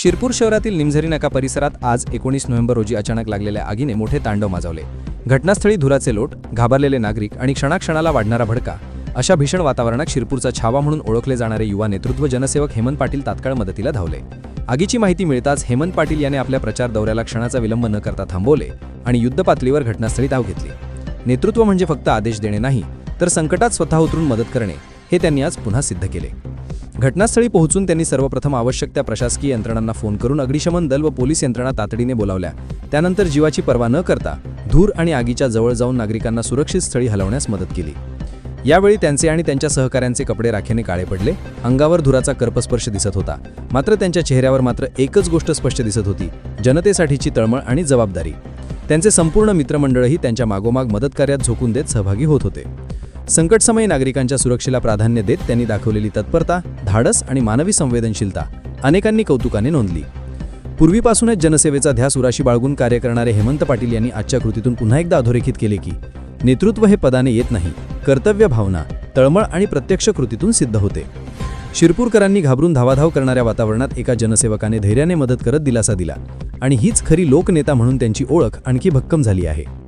शिरपूर शहरातील निमझरी नाका परिसरात आज एकोणीस नोव्हेंबर रोजी अचानक लागलेल्या आगीने मोठे तांडव माजवले. घटनास्थळी धुराचे लोट घाबरलेले नागरिक आणि क्षणाक्षणाला वाढणारा भडका अशा भीषण वातावरणात शिरपूरचा छावा म्हणून ओळखले जाणारे युवा नेतृत्व जनसेवक हेमंत पाटील तात्काळ मदतीला धावले. आगीची माहिती मिळताच हेमंत पाटील याने आपल्या प्रचार दौऱ्याला क्षणाचा विलंब न करता थांबवले आणि युद्धपातळीवर घटनास्थळी धाव घेतली. नेतृत्व म्हणजे फक्त आदेश देणे नाही तर संकटात स्वतः उतरून मदत करणे हे त्यांनी आज पुन्हा सिद्ध केले. घटनास्थळी पोहोचून त्यांनी सर्वप्रथम आवश्यक त्या प्रशासकीय यंत्रणांना फोन करून अग्निशमन दल व पोलीस यंत्रणा तातडीने बोलावल्या. त्यानंतर जीवाची पर्वा न करता धूर आणि आगीच्या जवळ जाऊन नागरिकांना सुरक्षित स्थळी हलवण्यास मदत केली. यावेळी त्यांचे आणि त्यांच्या सहकाऱ्यांचे कपडे राखेने काळे पडले. अंगावर धुराचा कर्पस्पर्श दिसत होता. मात्र त्यांच्या चेहऱ्यावर मात्र एकच गोष्ट स्पष्ट दिसत होती. जनतेसाठीची तळमळ आणि जबाबदारी. त्यांचे संपूर्ण मित्रमंडळही त्यांच्या मागोमाग मदतकार्यात झोकून देत सहभागी होत होते. संकटसमयी नागरिकांच्या सुरक्षेला प्राधान्य देत त्यांनी दाखवलेली तत्परता धाडस आणि मानवी संवेदनशीलता अनेकांनी कौतुकाने नोंदली. पूर्वीपासूनच जनसेवेचा ध्यास उराशी बाळगून कार्य करणारे हेमंत पाटील यांनी आजच्या कृतीतून पुन्हा एकदा अधोरेखित केले की नेतृत्व हे पदाने येत नाही कर्तव्य भावना तळमळ आणि प्रत्यक्ष कृतीतून सिद्ध होते. शिरपूरकरांनी घाबरून धावाधाव करणाऱ्या वातावरणात एका जनसेवकाने धैर्याने मदत करत दिलासा दिला आणि हीच खरी लोकनेता म्हणून त्यांची ओळख आणखी भक्कम झाली आहे.